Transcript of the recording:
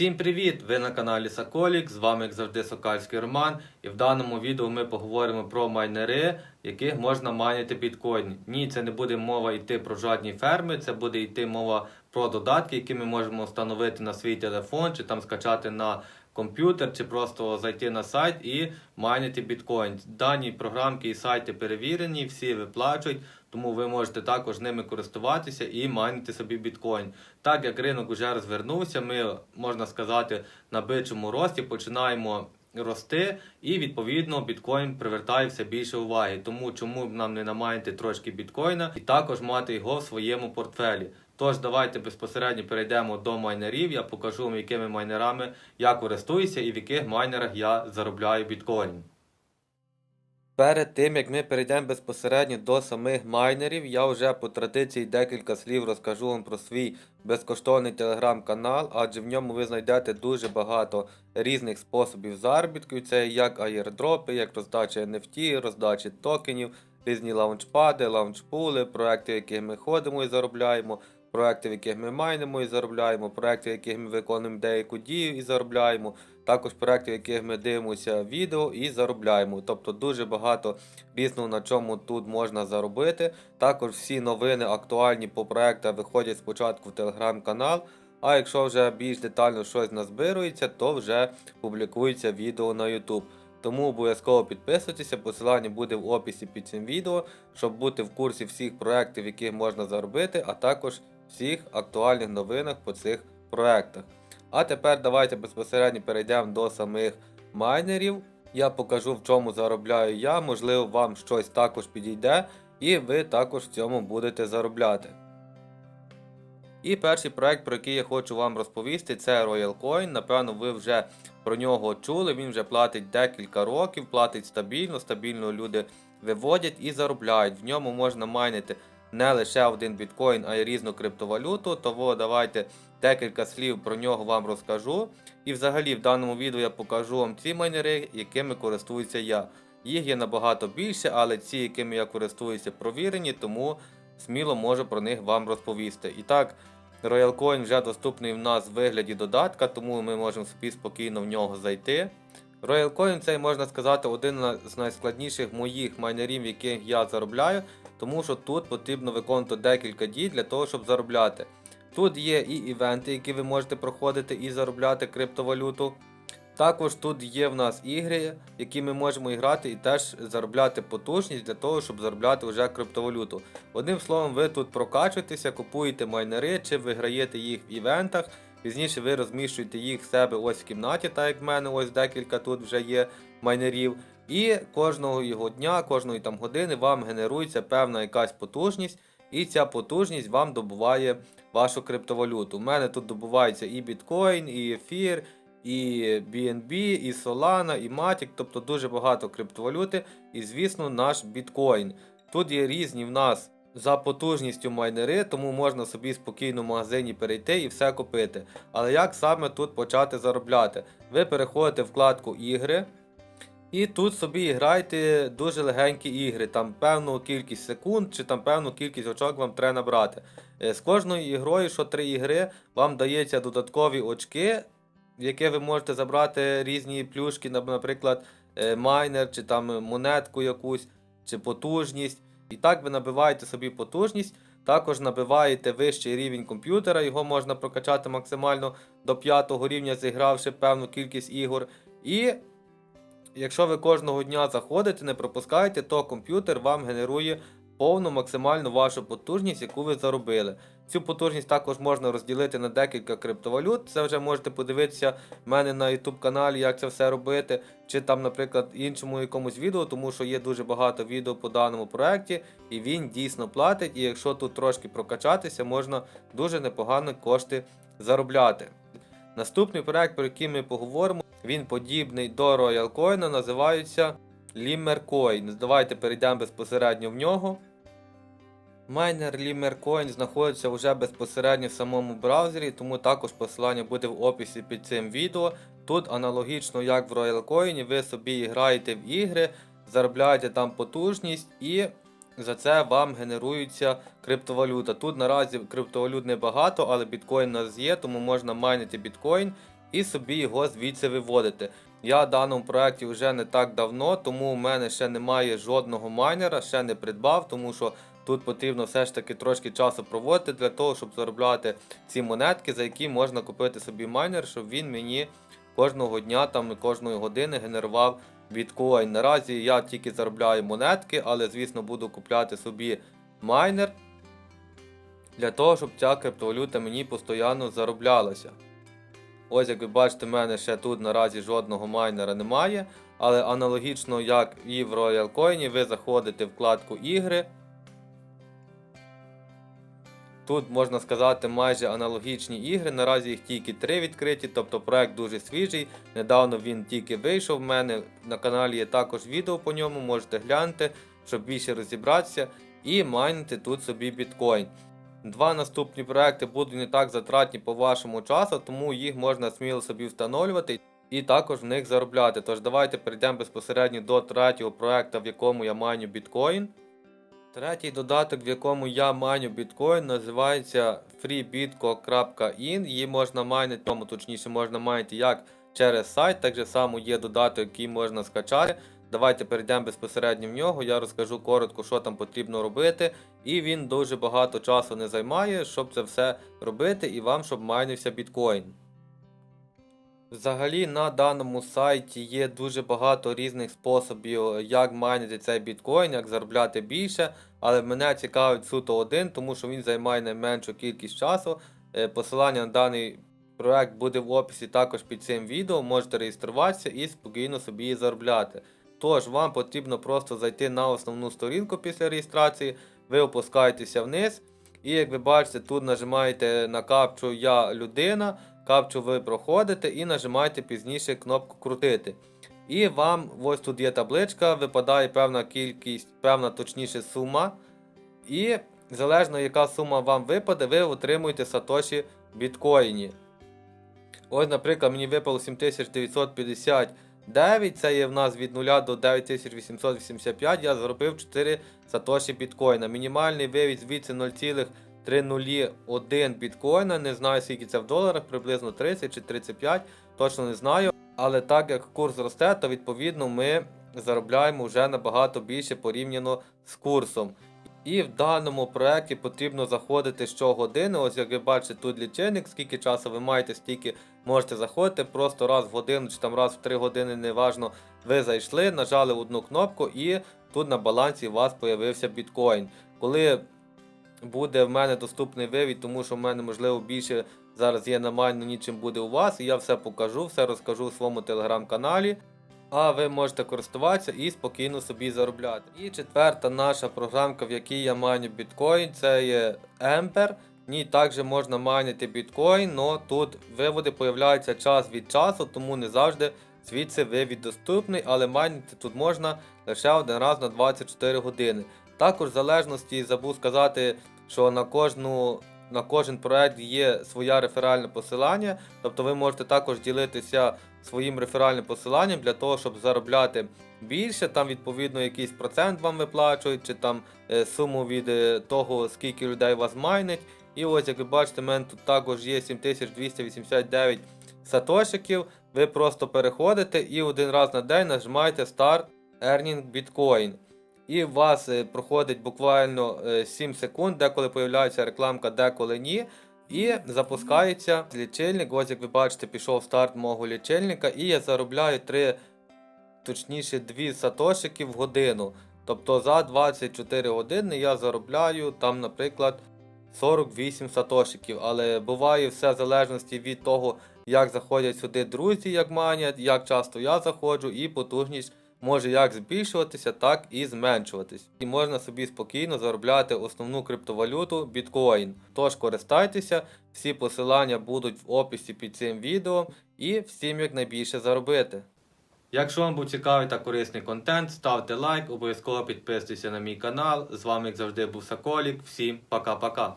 Всім привіт! Ви на каналі Соколік, з вами як завжди Сокальський Роман. І в даному відео ми поговоримо про майнери, яких можна майнити біткоін. Ні, це не буде мова йти про жодні ферми, це буде йти мова про додатки, які ми можемо встановити на свій телефон, чи там скачати на комп'ютер, чи просто зайти на сайт і майнити біткоін. Дані програмки і сайти перевірені, всі виплачують. Тому ви можете також ними користуватися і майнити собі біткоін. Так як ринок вже розвернувся, ми можна сказати на бичому рості починаємо рости, і відповідно біткоін привертає все більше уваги. Тому чому б нам не намайнити трошки біткоїна і також мати його в своєму портфелі. Тож давайте безпосередньо перейдемо до майнерів. Я покажу вам, якими майнерами я користуюся і в яких майнерах я заробляю біткоін. Перед тим як ми перейдемо безпосередньо до самих майнерів, я вже по традиції декілька слів розкажу вам про свій безкоштовний телеграм-канал, адже в ньому ви знайдете дуже багато різних способів заробітку. Це як аєрдропи, як роздача NFT, роздача токенів, різні лаунчпади, лаунчпули, проекти, в яких ми ходимо і заробляємо. Проекти, в яких ми майнимо і заробляємо, проекти, в яких ми виконуємо деяку дію і заробляємо, також проекти, в яких ми дивимося відео і заробляємо. Тобто дуже багато різного на чому тут можна заробити. Також всі новини актуальні по проектах виходять спочатку в телеграм-канал. А якщо вже більш детально щось назбирується, то вже публікується відео на YouTube. Тому обов'язково підписуйтеся, посилання буде в описі під цим відео, щоб бути в курсі всіх проєктів, яких можна заробити, а також всіх актуальних новинах по цих проєктах. А тепер давайте безпосередньо перейдемо до самих майнерів. Я покажу, в чому заробляю я, можливо, вам щось також підійде, і ви також в цьому будете заробляти. І перший проект, про який я хочу вам розповісти, це Royal Coin. Напевно, ви вже про нього чули. Він вже платить декілька років, платить стабільно, стабільно люди виводять і заробляють. В ньому можна майнити не лише один біткоін, а й різну криптовалюту. Тому давайте декілька слів про нього вам розкажу. І взагалі в даному відео я покажу вам ці майнери, якими користуюся я. Їх є набагато більше, але ці, якими я користуюся, провірені, тому сміло можу про них вам розповісти. І так, Royal Coin вже доступний в нас в вигляді додатка, тому ми можемо собі спокійно в нього зайти. Royal Coin це можна сказати один з найскладніших моїх майнерів, яких я заробляю, тому що тут потрібно виконувати декілька дій для того, щоб заробляти. Тут є і івенти, які ви можете проходити і заробляти криптовалюту. Також тут є в нас ігри, які ми можемо грати і теж заробляти потужність для того, щоб заробляти вже криптовалюту. Одним словом, ви тут прокачуєтеся, купуєте майнери, чи виграєте їх в івентах. Пізніше ви розміщуєте їх в себе ось в кімнаті, так як в мене, ось декілька тут вже є майнерів. І кожного його дня, кожної там години вам генерується певна якась потужність, і ця потужність вам добуває вашу криптовалюту. У мене тут добувається і біткоін, і ефір, і BNB, і Solana, і Matic, тобто дуже багато криптовалюти, і, звісно, наш біткоін. Тут є різні в нас за потужністю майнери, тому можна собі спокійно в магазині перейти і все купити. Але як саме тут почати заробляти? Ви переходите в вкладку ігри. І тут собі грайте дуже легенькі ігри, там певну кількість секунд чи там певну кількість очок вам треба набрати. Е, З кожною ігрою, що три ігри, вам дається додаткові очки, в які ви можете забрати різні плюшки, наприклад, е, майнер, чи там монетку якусь, чи потужність. І так ви набиваєте собі потужність, також набиваєте вищий рівень комп'ютера, його можна прокачати максимально до 5 рівня, зігравши певну кількість ігор. І якщо ви кожного дня заходите, не пропускаєте, то комп'ютер вам генерує повну максимальну вашу потужність, яку ви заробили. Цю потужність також можна розділити на декілька криптовалют. Це вже можете подивитися в мене на YouTube каналі, як це все робити, чи там, наприклад, іншому якомусь відео, тому що є дуже багато відео по даному проекті, і він дійсно платить. І якщо тут трошки прокачатися, можна дуже непогано кошти заробляти. Наступний проект, про який ми поговоримо, він подібний до Royal Coin, називається Limmer Coin. Давайте перейдемо безпосередньо в нього. Майнер Limercoin знаходиться вже безпосередньо в самому браузері, тому також посилання буде в описі під цим відео. Тут аналогічно як в Royal Coin, ви собі граєте в ігри, заробляєте там потужність і за це вам генерується криптовалюта. Тут наразі криптовалют небагато, але біткоін у нас є, тому можна майнити біткоін і собі його звідси виводите. Я в даному проєкті вже не так давно, тому у мене ще немає жодного майнера, ще не придбав, тому що тут потрібно все ж таки трошки часу проводити для того, щоб заробляти ці монетки, за які можна купити собі майнер, щоб він мені кожного дня, там кожної години генерував біткоін. Наразі я тільки заробляю монетки, але звісно буду купляти собі майнер для того, щоб ця криптовалюта мені постійно зароблялася. Ось, як ви бачите, в мене ще тут наразі жодного майнера немає. Але аналогічно як і в Royal Coin, ви заходите в вкладку ігри. Тут можна сказати майже аналогічні ігри. Наразі їх тільки три відкриті, тобто проект дуже свіжий. Недавно він тільки вийшов. в мене на каналі є також відео по ньому, можете глянути, щоб більше розібратися і майнити тут собі біткоін. Два наступні проекти будуть не так затратні по вашому часу, тому їх можна сміло собі встановлювати і також в них заробляти. Тож давайте перейдемо безпосередньо до третього проекту, в якому я майню біткоін. Третій додаток, в якому я майню біткоін, називається freebitco.in. Її можна майнити, тому точніше можна майнити як через сайт, так же само є додаток, який можна скачати. Давайте перейдемо безпосередньо в нього. Я розкажу коротко, що там потрібно робити. І він дуже багато часу не займає, щоб це все робити, і вам, щоб майнився біткоін. Взагалі на даному сайті є дуже багато різних способів, як майнити цей біткоін, як заробляти більше. Але мене цікавить суто один, тому що він займає найменшу кількість часу. Е, Посилання на даний проект буде в описі також під цим відео. Можете реєструватися і спокійно собі її заробляти. Тож вам потрібно просто зайти на основну сторінку після реєстрації, ви опускаєтеся вниз. І як ви бачите, тут нажимаєте на капчу Я людина, капчу ви проходите і нажимаєте пізніше кнопку крутити. І вам ось тут є табличка, випадає певна кількість, певна точніше сума. І залежно яка сума вам випаде, ви отримуєте сатоші біткоїні. Ось, наприклад, мені випало 7959, це є в нас від 0 до 9885, я заробив 4 сатоші біткоїна. Мінімальний вивід звідси 0,301 біткоїна. Не знаю, скільки це в доларах, приблизно 30 чи 35, точно не знаю. Але так як курс росте, то відповідно ми заробляємо вже набагато більше порівняно з курсом. І в даному проєкті потрібно заходити щогодини. Ось як ви бачите, тут лічильник, скільки часу ви маєте, стільки можете заходити. Просто раз в годину чи там раз в 3 години, неважно, ви зайшли, нажали одну кнопку і тут на балансі у вас з'явився біткоін. Коли буде в мене доступний вивід, тому що в мене можливо більше зараз є на майну, нічим буде у вас, і я все покажу, все розкажу у своєму телеграм-каналі. А ви можете користуватися і спокійно собі заробляти. І четверта наша програмка, в якій я майню біткоін, це є Emper. В ній також можна майнити біткоін, але тут виводи появляються час від часу, тому не завжди звідси вивід доступний, але майнити тут можна лише один раз на 24 години. Також в залежності забув сказати, що на кожну. На кожен проект є своє реферальне посилання, тобто ви можете також ділитися своїм реферальним посиланням для того, щоб заробляти більше. Там відповідно якийсь процент вам виплачують, чи там е, суму від е, того, скільки людей вас майнить. І ось, як ви бачите, в мене тут також є 7289 сатошиків. Ви просто переходите і один раз на день нажимаєте Start Earning Bitcoin. І у вас е, проходить буквально е, 7 секунд, деколи появляється рекламка, деколи ні. І запускається лічильник. Ось як ви бачите, пішов старт мого лічильника, і я заробляю 3, точніше 2 сатошики в годину. Тобто за 24 години я заробляю там, наприклад, 48 сатошиків. Але буває все в залежності від того, як заходять сюди друзі, як манять, як часто я заходжу, і потужність може як збільшуватися, так і зменшуватись. І можна собі спокійно заробляти основну криптовалюту біткоін. Тож користайтеся, всі посилання будуть в описі під цим відео і всім якнайбільше заробити. Якщо вам був цікавий та корисний контент, ставте лайк, обов'язково підписуйтесь на мій канал. З вами, як завжди, був Соколік. Всім пока-пока.